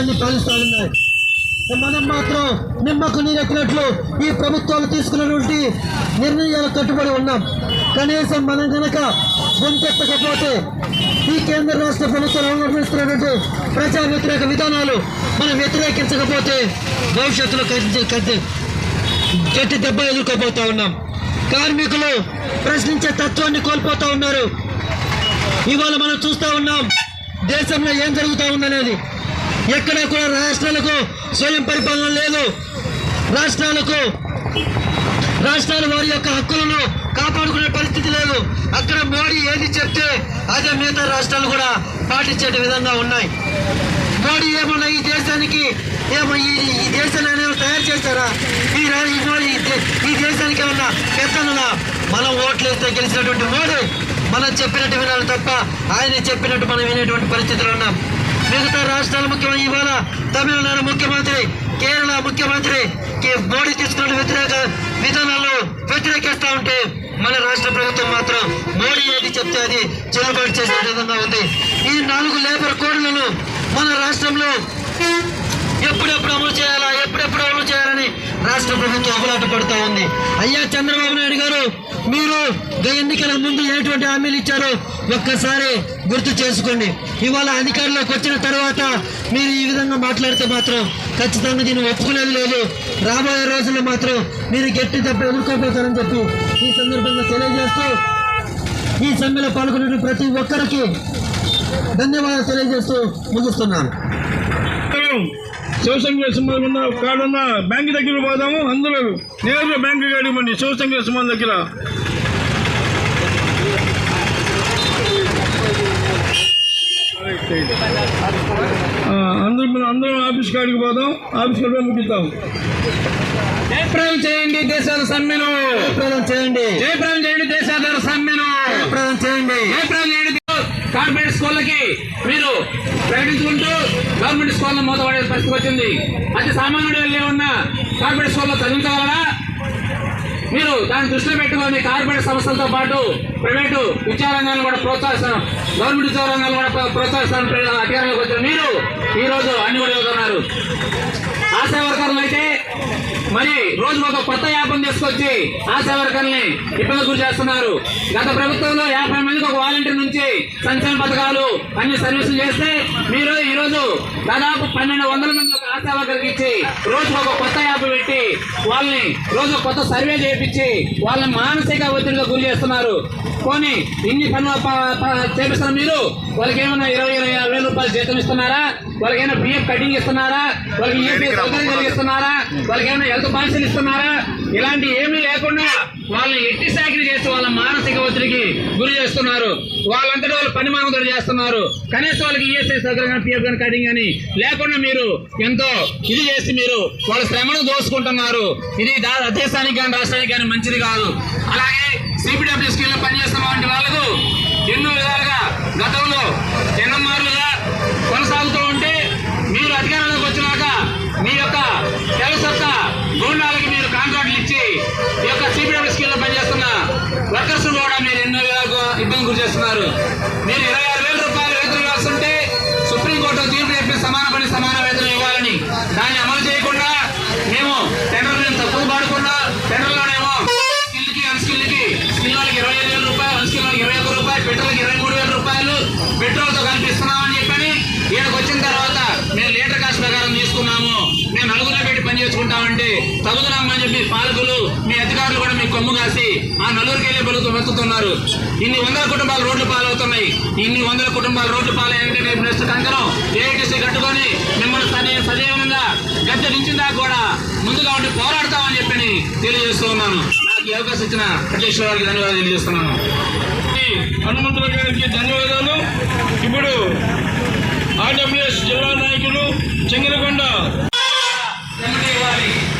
అన్ని ఉన్నాయి. మనం మాత్రం నిమ్మకు నీరెక్కినట్లు ఈ ప్రభుత్వాలు తీసుకున్నటువంటి నిర్ణయాలు కట్టుబడి ఉన్నాం. కనీసం మనం కనుక గొంతెత్తకపోతే ఈ కేంద్ర రాష్ట్ర ప్రభుత్వాలు అవలంబిస్తున్నటువంటి ప్రజా వ్యతిరేక విధానాలు మనం వ్యతిరేకించకపోతే భవిష్యత్తులో కత్తి గట్టి దెబ్బ ఎదుర్కోబోతా ఉన్నాం. కార్మికులు ప్రశ్నించే తత్వాన్ని కోల్పోతా ఉన్నారు. ఇవాళ మనం చూస్తూ ఉన్నాం దేశంలో ఏం జరుగుతూ ఉందనేది. ఎక్కడ కూడా రాష్ట్రాలకు స్వయం పరిపాలన లేదు. రాష్ట్రాలకు రాష్ట్రాలు వారి యొక్క హక్కులను కాపాడుకునే పరిస్థితి లేదు. అక్కడ మోడీ ఏది చెప్తే అదే మిగతా రాష్ట్రాలు కూడా పాటించే విధంగా ఉన్నాయి. మోడీ ఏమన్నా ఈ దేశానికి ఏమో ఈ ఈ దేశాన్ని ఏమైనా తయారు చేస్తారా? ఈ రా- ఈ ఈ దేశానికి ఏమన్నా పెద్దనులా మనం ఓట్లేస్తే గెలిచినటువంటి మోడీ. మనం చెప్పినట్టు వినాలి తప్ప ఆయన చెప్పినట్టు మనం వినేటువంటి పరిస్థితులు ఉన్నాం. మిగతా రాష్ట్రాల ముఖ్యమంత్రి ఇవాళ తమిళనాడు ముఖ్యమంత్రి కేరళ ముఖ్యమంత్రి కే- మోడీ తీసుకున్న వ్యతిరేక విధానాలను వ్యతిరేకిస్తా ఉంటే మన రాష్ట్ర ప్రభుత్వం మాత్రం మోడీ ఏది చెప్తే అది చెల్లుబాటు చేసే విధంగా ఉంది. ఈ నాలుగు లేబర్ కోడ్లను మన రాష్ట్రంలో ఎప్పుడెప్పుడు అమలు చేయాలా ఎప్పుడెప్పుడు అమలు రాష్ట్ర ప్రభుత్వం అమలాట పడుతూ ఉంది. అయ్యా చంద్రబాబు నాయుడు గారు మీరు గ- ఎన్నికల ముందు ఎటువంటి హామీలు ఇచ్చారో ఒక్కసారి గుర్తు చేసుకోండి. ఇవాళ అధికారంలోకి వచ్చిన తర్వాత మీరు ఈ విధంగా మాట్లాడితే మాత్రం ఖచ్చితంగా దీన్ని ఒప్పుకునేది లేదు. రాబోయే రోజుల్లో మాత్రం మీరు గట్టి దెబ్బ ఎదుర్కోబోతారని చెప్పి ఈ సందర్భంగా తెలియజేస్తూ ఈ సమ్మెలో పాల్గొన్న ప్రతి ఒక్కరికి ధన్యవాదాలు తెలియజేస్తూ ముగిస్తున్నాను. శివశంకర సింహాలు ఉన్న కాడున్న బ్యాంక్ దగ్గర పోదాము అందరూ నేరుగా బ్యాంక్ కాడికి శివశంకర సింహాల దగ్గర. అందరూ మనం అందరం ఆఫీస్ కాడికి పోదాం ఆఫీస్ కాడికి ముగిద్దాం. జయప్రదం చేయండి దేశాల సమ్మెను జయప్రదం చేయండి జయప్రదం చేయండి దేశాధార సమ్మెను జయప్రదం చేయండి జయప్రదం చేయండి కార్పొరేట్ స్కూళ్ళకి మీరు ప్రకటించుకుంటూ గవర్నమెంట్ స్కూల్లో మూతపడే పరిస్థితి వచ్చింది. అతి సామాన్యుడు వెళ్ళి ఉన్న కార్పొరేట్ స్కూల్లో చదువుకోవాలా మీరు దాన్ని దృష్టిలో పెట్టుకొని కార్పొరేట్ సంస్థలతో పాటు ప్రైవేటు విద్యారంగాలను కూడా ప్రోత్సహిస్తాం గవర్నమెంట్ విద్యారంగాలను కూడా ప్ర- ప్రోత్సహిస్తాం అధికారంలోకి వచ్చిన మీరు ఈ రోజు అన్ని కూడా వెళ్తున్నారు ఆశా వర్కర్లు అయితే మరి రోజు ఒక కొత్త యాపం తీసుకొచ్చి ఆశా వర్కర్ని ఇబ్బంది గురి చేస్తున్నారు. గత ప్రభుత్వంలో యాభై మందికి ఒక వాలంటీర్ నుంచి సంక్షేమ పథకాలు అన్ని సర్వీసులు చేస్తే మీరు ఈరోజు దాదాపు పన్నెండు వందల మంది ఒక ఆశా వర్కర్కి ఇచ్చి రోజు ఒక కొత్త యాప్ పెట్టి వాళ్ళని రోజు కొత్త సర్వే చేయించి వాళ్ళని మానసిక ఒత్తిడిగా గురి చేస్తున్నారు. పోనీ ఇన్ని పనులు చేపిస్తున్న మీరు వాళ్ళకి ఏమైనా ఇరవై ఇరవై ఆరు వేల రూపాయలు జీతం ఇస్తున్నారా? వాళ్ళకి ఏమైనా పిఎఫ్ కటింగ్ ఇస్తున్నారా? వాళ్ళకి ఈఎస్ఐ సౌకర్యం కలిగిస్తున్నారా వాళ్ళకి. ఏమైనా హెల్త్ పాలసీలు ఇస్తున్నారా? ఇలాంటి ఏమీ లేకుండా వాళ్ళని ఎట్టి సాకిరి చేసి వాళ్ళ మానసిక ఒత్తిడికి గురి చేస్తున్నారు. వాళ్ళంతటి వాళ్ళు పని మానవుడు చేస్తున్నారు. కనీసం వాళ్ళకి ఈఎస్ఐ సౌకర్యం కానీ పిఎఫ్ కానీ కటింగ్ అని లేకుండా మీరు ఎంతో ఇది చేసి మీరు వాళ్ళ శ్రమను దోసుకుంటున్నారు ఇది దేశానికి కానీ రాష్ట్రానికి కానీ మంచిది కాదు. అలాగే సిపిడబ్ల్యూ స్కీమ్లో పనిచేస్తున్న వంటి వాళ్ళకు ఎన్నో విధాలుగా గతంలో చిన్నమారులుగా కొనసాగుతూ ఉంటే మీరు అధికారంలోకి వచ్చినాక మీ యొక్క తెలుసు యొక్క గూండాలకి మీరు కాంట్రాక్ట్లు ఇచ్చి ఈ యొక్క సిపిడబ్ల్యూ స్కీమ్లో పనిచేస్తున్న వర్కర్స్ కూడా మీరు ఎన్నో విధాలుగా ఇబ్బంది గురి చేస్తున్నారు. మీరు అంటే చేసుకుంటామంటే తగుదనమ్మని చెప్పి పాలకులు మీ అధికారులు కూడా మీ కొమ్ము కాసి ఆ నలుగురికి వెళ్ళే బతుకు వెతుకుతున్నారు ఇన్ని వందల కుటుంబాలు రోడ్లు పాలవుతున్నాయి. ఇన్ని వందల కుటుంబాలు రోడ్లు పాలయ్యంటే రేపు నెక్స్ట్ కంకరం ఏఐటీసీ కట్టుకొని మిమ్మల్ని సజీ సజీవంగా గద్దె దించిన దాకా కూడా ముందుగా ఉండి పోరాడతామని చెప్పి తెలియజేస్తూ ఉన్నాను. నాకు ఈ అవకాశం ఇచ్చిన అధ్యక్షుల వారికి ధన్యవాదాలు తెలియజేస్తున్నాను. హనుమంతుల గారికి ధన్యవాదాలు. ఇప్పుడు ఆర్డబ్ల్యూఎస్ జిల్లా నాయకులు చెంగినకొండ money.